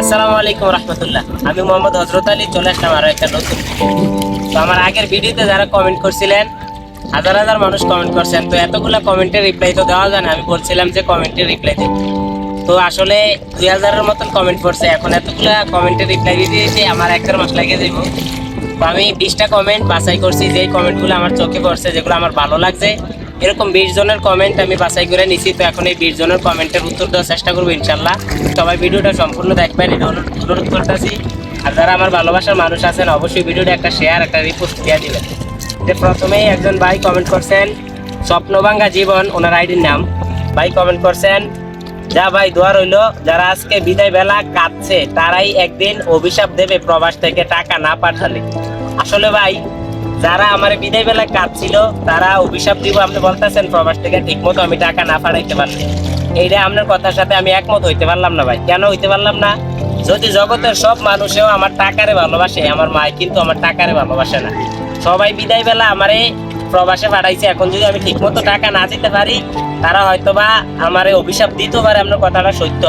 আসসালামু আলাইকুম রহমতুল্লাহ। আমি মোহাম্মদ হজরত আলী, চলে আসলাম আরও একটা নতুন তো। আমার আগের ভিডিওতে যারা কমেন্ট করছিলেন, হাজার হাজার মানুষ কমেন্ট করছেন, তো এতগুলা কমেন্টের রিপ্লাই তো দেওয়া যায় না। আমি বলছিলাম যে কমেন্টের রিপ্লাই দেব তো আসলে দুই হাজারের মতন কমেন্ট পড়ছে, এখন এতগুলা কমেন্টের রিপ্লাই দিতে দিতে আমার এক দেড় মাস লাগিয়ে দেবো তো আমি বিশটা কমেন্ট বাছাই করছি যে কমেন্টগুলো আমার চোখে পড়ছে, যেগুলো আমার ভালো লাগছে এরকম বিশ জনের কমেন্ট আমি বাছাই করে নিছি, তো এখন এই বিশ জনের কমেন্টের উত্তর দেওয়ার চেষ্টা করব ইনশাল্লাহ। সবাই ভিডিওটা সম্পূর্ণ দেখবেন, এটা অনুরোধ করতেছি। আর যারা আমার ভালোবাসার মানুষ আছেন, অবশ্যই ভিডিওটা একটা শেয়ার একটা রিপোর্ট দিয়ে দিবেন। যে প্রথমেই একজন ভাই কমেন্ট করছেন, স্বপ্নভাঙ্গা জীবন, ওনার আইডির নাম। ভাই কমেন্ট করছেন, যা ভাই, দোয়া রইল, যারা আজকে বিদায় বেলা কাঁদছে, তারাই একদিন অভিশাপ দেবে প্রবাস থেকে টাকা না পাঠালে। আসলে ভাই যারা আমার বিদায় বেলা কাঁদছিল, তারা অভিশাপ দিব, আপনি বলতেছেন প্রবাস থেকে ঠিক মতো আমি টাকা না পাঠাইতে পারলে এইটা আপনার কথার সাথে আমি একমত হইতে পারলাম না ভাই। কেন হইতে পারলাম না? যদি জগতের সব মানুষেও আমার টাকারে ভালোবাসে, আমার মায় কিন্তু আমার টাকারে ভালোবাসে না। সবাই বিদায় বেলা আমারে প্রবাসে পাঠাইছে। এখন যদি আমি ঠিক মতো টাকা না দিতে পারি, তারা হয়তোবা আমারে অভিশাপ দিতে পারে। আপনার কথাটা সত্য।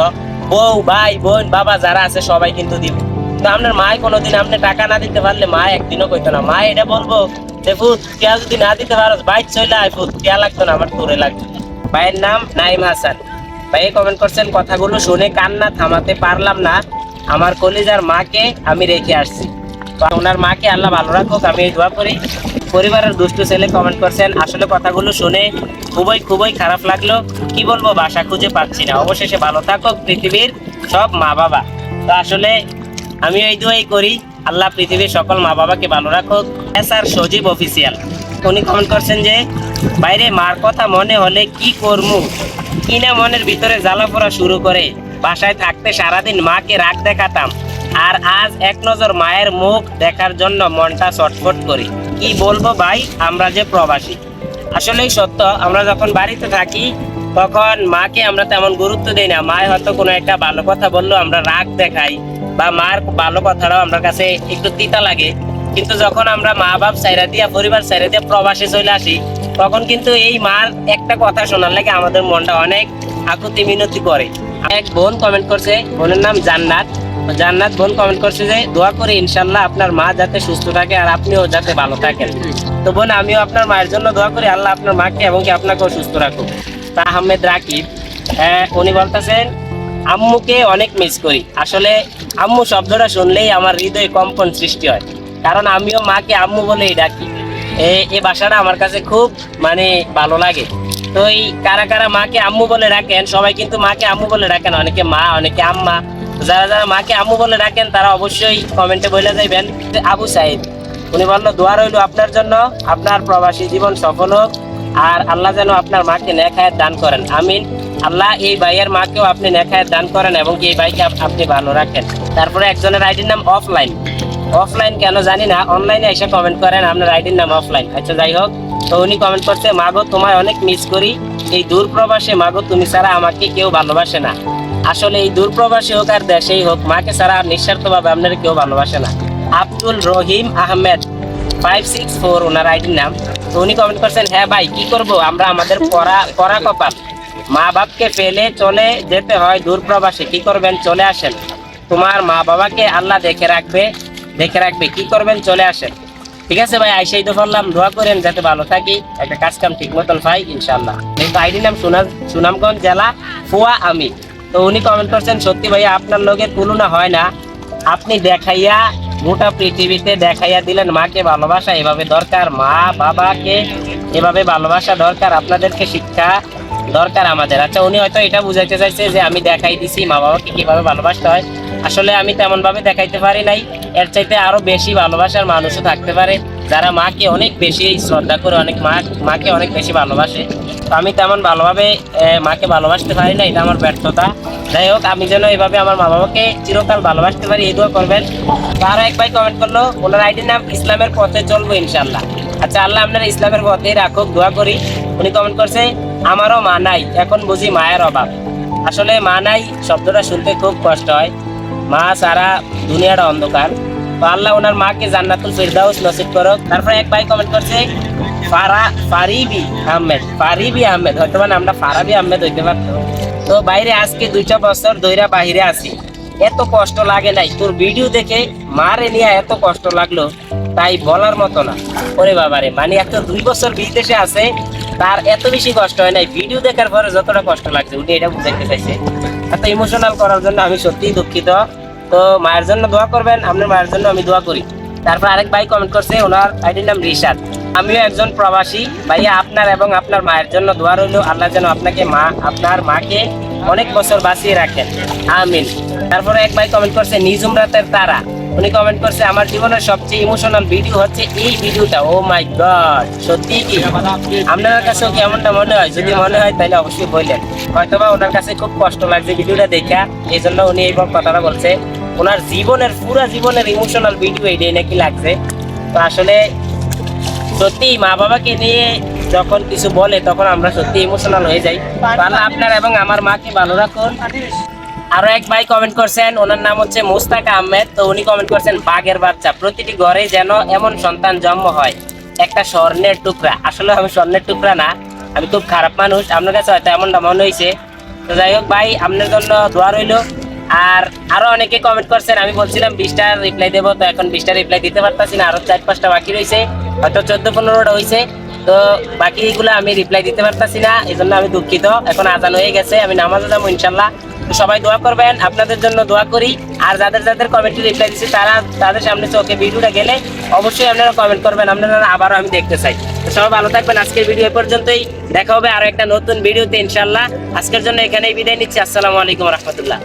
বউ, ভাই, বোন, বাবা যারা আছে, সবাই কিন্তু দিবে। আপনার মায় কোনোদিন আপনি টাকা না দিতে পারলে মা একদিনও কইতো না। মা এটা বলব যে ফুট কেয়া যদি না দিতে পারো বাইক চলে আয় ফুট কেয়া লাগতো না, আমার তোরে লাগতো। ভাইয়ের নাম নাইম হাসান। ভাই কমেন্ট করছেন, কথাগুলো শুনে কান্না থামাতে পারলাম না। আমার কলিজার মাকে আমি রেখে আসছি। ওনার মাকে আল্লাহ ভালো রাখুক, আমি এই দোয়া করি। পরিবারের দুষ্টু ছেলে কমেন্ট করছেন, আসলে কথাগুলো শুনে খুবই খুবই খারাপ লাগল। কি বলব, বাসা খুঁজে পাচ্ছি না। অবশেষে ভালো থাকুক পৃথিবীর সব মা বাবা তো আসলে আমি এই দোয়াই করি, আল্লাহ পৃথিবীর সকল মা বাবাকে ভালো রাখুক। স্যার সজীব অফিসিয়াল উনি কমেন্ট করছেন যে, বাইরে মার কথা মনে হলে কি করমু? কিনা মনের ভিতরে জ্বালা পোড়া শুরু করে, বাসায় থাকতে সারাদিন মাকে রাগ দেখাতাম। আর আজ এক নজর মায়ের মুখ দেখার জন্য মনটা ছটফট করি। কি বলব ভাই, আমরা যে প্রবাসী। আসলেই সত্য, আমরা যখন বাড়িতে থাকি, তখন মাকে আমরা তেমন গুরুত্ব দিই না। মায় হয়তো কোনো একটা ভালো কথা বলল আমরা রাগ দেখাই। বা মার ভালো কথাটাও আমরা কাছে একটু তিতা লাগে। কিন্তু যখন আমরা মা বাপ সাইরা দিয়া পরিবার সাইরা দিয়া প্রবাসে চলে আসি তখন কিন্তু এই মার একটা কথা শোনার লাগে আমাদের মনটা অনেক আকুতি মিনতি করে। এক বোন কমেন্ট করছে বোনের নাম জান্নাত। জান্নাত বোন কমেন্ট করছে যে দোয়া করে ইনশাল্লাহ আপনার মা যাতে সুস্থ থাকে আর আপনিও যাতে ভালো থাকেন। তো বোন আমিও আপনার মায়ের জন্য দোয়া করি আল্লাহ আপনার মাকে এবং কি আপনাকেও সুস্থ রাখুক। তা আহমেদ রাকিব হ্যাঁ, উনি বলতেছেন আম্মুকে অনেক মিস করি। আসলে আম্মু শব্দটা শুনলেই আমার হৃদয়ে কম্পন সৃষ্টি হয়। কারণ আমিও মাকে আম্মু বলেই ডাকি। এ- ভাষাটা আমার কাছে খুব মানে ভালো লাগে। তো এই কারা কারা মাকে আম্মু বলে ডাকেন, সবাই কিন্তু মাকে আম্মু বলে ডাকেন। অনেকে মা, অনেকে আম্মা। যারা যারা মাকে আম্মু বলে রাখেন তারা অবশ্যই কমেন্টে বলে যে আবু সাইদ। উনি বলল, দোয়া রইল আপনার জন্য। আপনার প্রবাসী জীবন সফল হোক। আর আল্লাহ যেন আপনার মাকে নেখায়ের দান করেন। আমিন। আল্লাহ, এই ভাইয়ের মাকেও আপনি নেখায়ের দান করেন এবং এই ভাইকে আপনি ভালো রাখেন। তারপরে একজনের আইডির নাম অফলাইন। অফলাইন কেন জানি না, অনলাইনে এসে কমেন্ট করেন, আপনার আইডির নাম অফলাইন। আচ্ছা যাই হোক, তো উনি কমেন্ট করছে, মাগো, তোমায় অনেক মিস করি। এই দূর প্রবাসে, মাগো, তুমি ছাড়া আমাকে কেউ ভালোবাসে না। আসলে এই দূর প্রবাসী হোক আর দেশেই হোক, মাকে ছাড়া আর নিঃস্বার্থভাবে আপনার কেউ ভালোবাসে না। Abdul Rahim Ahmed five six four ওনার আইডির নাম। তো উনি কমেন্ট করছেন হ্যাঁ ভাই, কি করব? আমরা আমাদের পড়া পড়া কপাল। মা বাপকে ফেলে চলে যেতে হয় দূর প্রবাসে। কি করবেন? চলে আসেন। তোমার মা বাবাকে আল্লাহ দেখে রাখবে। দেখে রাখবে। কি করবেন? চলে আসেন। ঠিক আছে ভাই, আইসাই তো বললাম, দোয়া করেন যাতে ভালো থাকি। একটা কাজ কাম ঠিক মতন পাই ইনশাল্লাহ কিন্তু আইডি নাম সুনাম সুনামগঞ্জ জেলা ফুয়া আমি। তো উনি কমেন্ট করছেন, সত্যি ভাইয়া আপনার লগে তুলনা হয় না। আপনি দেখাইয়া, গোটা পৃথিবীতে দেখাইয়া দিলেন মাকে ভালোবাসা। এভাবে দরকার মা বাবাকে এভাবে ভালোবাসা দরকার। আপনাদেরকে শিক্ষা দরকার আমাদের। আচ্ছা উনি হয়তো এটা বুঝাইতে চাইছে যে আমি দেখাই দিছি মা বাবাকে কীভাবে ভালোবাসতে হয়। আসলে আমি তেমন ভাবে দেখাইতে পারি নাই। এর চাইতে আরও বেশি ভালোবাসার মানুষও থাকতে পারে, যারা মাকে অনেক বেশি শ্রদ্ধা করে, অনেক মা, মাকে অনেক বেশি ভালোবাসে। তো আমি তেমন ভালোভাবে মাকে ভালোবাসতে পারি না, এটা আমার ব্যর্থতা। যাই হোক, আমি যেন এভাবে আমার মা বাবাকে চিরকাল ভালোবাসতে পারি, এই দোয়া করবেন। তো আরও এক ভাই কমেন্ট করল, ওনার আইডির নাম ইসলামের পথে চলবো ইনশাল্লাহ আচ্ছা আল্লাহ আপনার ইসলামের পথে রাখুক, দোয়া করি। উনি কমেন্ট করছে আমারও মা নাই, এখন বুঝি মায়ের অভাব। আসলে মা নাই, শব্দটা শুনতে খুব কষ্ট হয়। মা সারা দুনিয়াটা অন্ধকার। তো আল্লাহ ওনার মাকে জান্নাতুল ফিরদাউস নসিব করুক। তারপরে এক ভাই কমেন্ট করছে, ফারা, ফারিবি আহমেদ ফারিবি আহমেদ, হয়তো মানে আমরা ফারাবি আহমেদ হইতে পারতো। তো বাইরে আজকে দুইটা বছর দইরা বাহিরে আছি। এত কষ্ট লাগে নাই। তোর ভিডিও দেখে মারে নিয়ে এত কষ্ট লাগল, তাই বলার মতো না। ওরে বাবারে মানে একটা দুই বছর বিদেশে আছে তার এত বেশি কষ্ট হয় নাই। ভিডিও দেখার পরে যতটা কষ্ট লাগছে, উনি এটা বুঝাইতে চাইছে। এত ইমোশনাল করার জন্য আমি সত্যিই দুঃখিত। তো মায়ের জন্য দোয়া করবেন, আপনার মায়ের জন্য আমি দোয়া করি। তারপর আরেক ভাই কমেন্ট করছে, ওনার আইডির নাম রিশাদ। আমিও একজন প্রবাসী। ভাইয়া, আপনার এবং আপনার মায়ের জন্য দোয়া রইল। আল্লাহ যেন আপনাকে মা, আপনার মাকে অনেক বছর বাঁচিয়ে রাখেন। আমিন। তারপরে এক ভাই কমেন্ট করছে নিজুম রাতের তারা। উনি কমেন্ট করছে, আমার জীবনের সবচেয়ে ইমোশনাল ভিডিও হচ্ছে এই ভিডিওটা ও মাই গড সত্যি কি? আপনার কাছেও কেমনটা মনে হয়? যদি মনে হয়, তাহলে অবশ্যই বললেন। হয়তোবা ওনার কাছে খুব কষ্ট লাগছে ভিডিওটা দেখা এই জন্য উনি এই কথাটা বলছে। ওনার জীবনের, পুরা জীবনের ইমোশনাল ভিডিও এইটাই নাকি লাগছে। তো আসলে সত্যি মা বাবাকে নিয়ে যখন কিছু বলে, তখন আমরা সত্যি ইমোশনাল হয়ে যাই। আল্লাহ আপনার এবং আমার মাকে ভালো রাখুন। আরও এক ভাই কমেন্ট করছেন, ওনার নাম হচ্ছে মুস্তাক আহমেদ। তো উনি কমেন্ট করছেন, বাঘের বাচ্চা, প্রতিটি ঘরে যেন এমন সন্তান জন্ম হয়। একটা স্বর্ণের টুকরা। আসলে আমি স্বর্ণের টুকরা না, আমি খুব খারাপ মানুষ। আপনার কাছে হয়তো এমনটা মনে হয়েছে তো যাই হোক ভাই, আপনার জন্য দোয়া রইল। আর আরও অনেকে কমেন্ট করছেন, আমি বলছিলাম বিশটা রিপ্লাই দেবো, তো এখন বিশটা রিপ্লাই দিতে পারতাছি না। আরও চার পাঁচটা বাকি রয়েছে হয়তো চোদ্দ পনেরোটা হয়েছে তো বাকিগুলো আমি রিপ্লাই দিতে পারতাছি না এই আমি দুঃখিত। এখন আজান হয়ে গেছে, আমি নামাজে যাব ইনশাল্লাহ। তো সবাই দোয়া করবেন, আপনাদের জন্য দোয়া করি। আর যাদের যাদের কমেন্টে রিপ্লাই দিচ্ছে তারা তাদের সামনে চোখে ভিডিওটা গেলে অবশ্যই আপনারা কমেন্ট করবেন, আপনারা আবারও আমি দেখতে চাই। তো সবাই ভালো থাকবেন, আজকের ভিডিও এ পর্যন্তই। দেখা হবে আরও একটা নতুন ভিডিওতে ইনশাল্লাহ আজকের জন্য এখানেই বিদায় নিচ্ছি। আসসালামু আলাইকুম রহমতুল্লাহ।